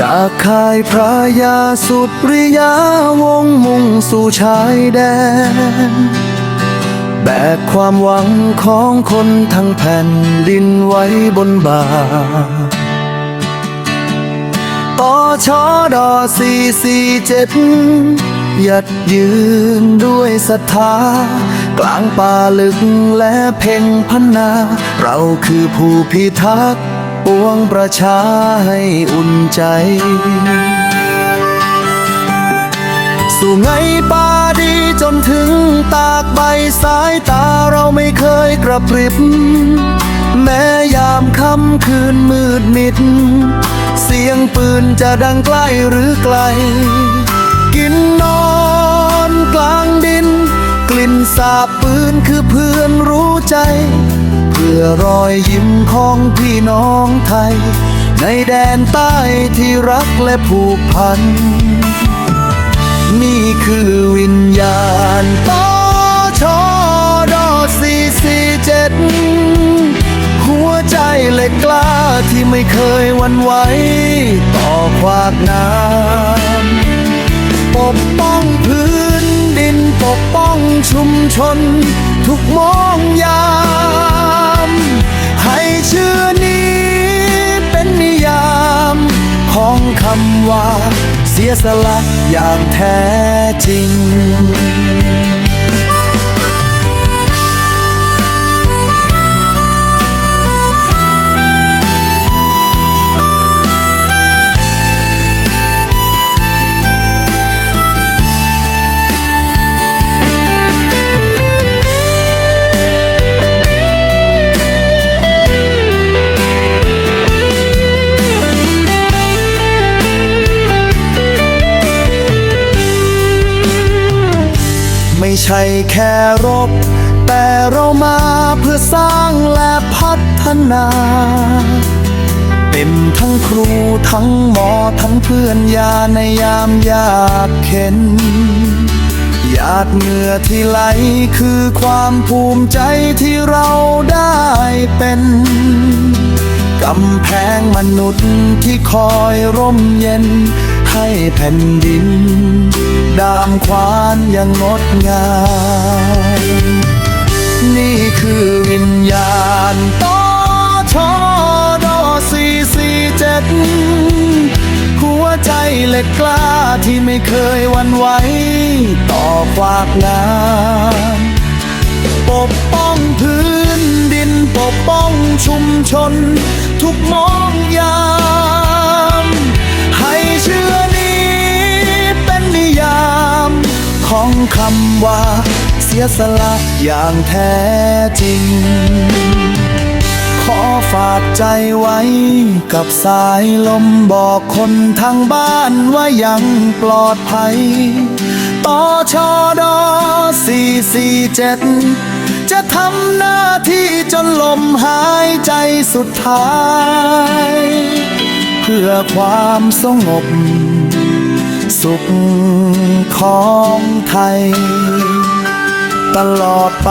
จากค่ายพระยาสุดริยาวงมุ่งสู่ชายแดน แบกความหวังของคนทั้งแผ่นดินไว้บนบ่าต่อชอดอสี่สี่เจ็ดยัดยืนด้วยศรัทธากลางป่าลึกและเพ่งพันนา เราคือผู้พิทักษ์ ปวงประชาให้อุ่นใจ สู่ไงป่าดีจนถึงตากใบสายตาเราไม่เคยกระพริบ แม้ยามค่ำคืนมืดมิด เสียงปืนจะดังใกล้หรือไกล กินนอนกลางดิน กลิ่นสาบปืนคือเพื่อนรู้ใจ พื่อรอยยิ้มของพี่น้องไทย ในแดนใต้ที่รักและผูกพัน นี่คือวิญญาณต่อชอดอสี่สี่เจ็ดหัวใจเล็กกล้าที่ไม่เคยหวันไหวต่อขวากน้ำปกป้องพื้นดินปกป้องชุมชน ทุกมองยา ชื่อนี้เป็นนิยามของคำว่า เสียสละอย่างแท้จริง ใช่แค่รบ แต่เรามาเพื่อสร้างและพัฒนา เป็นทั้งครูทั้งหมอทั้งเพื่อนยาในยามยากเข็นหยาดเหงื่อที่ไหลคือความภูมิใจที่เราได้เป็นกำแพงมนุษย์ที่คอยร่มเย็นให้แผ่นดิน ดามควานย่างงดงาม นี่คือวิญญาณต่อชอดอสี่สี่เจ็ดหัวใจเหล็กกล้าที่ไม่เคยวันไหวต่อควากน้ำปกป้องพื้นดินปกป้องชุมชน ทุกมองยา คำว่า เสียสละอย่างแท้จริง ขอฝากใจไว้กับสายลมบอกคนทางบ้านว่ายังปลอดภัยต่อชอดอสี่สี่เจ็ดจะทำหน้าที่จนลมหายใจสุดท้าย เพื่อความสงบ สุขของไทย ตลอดไป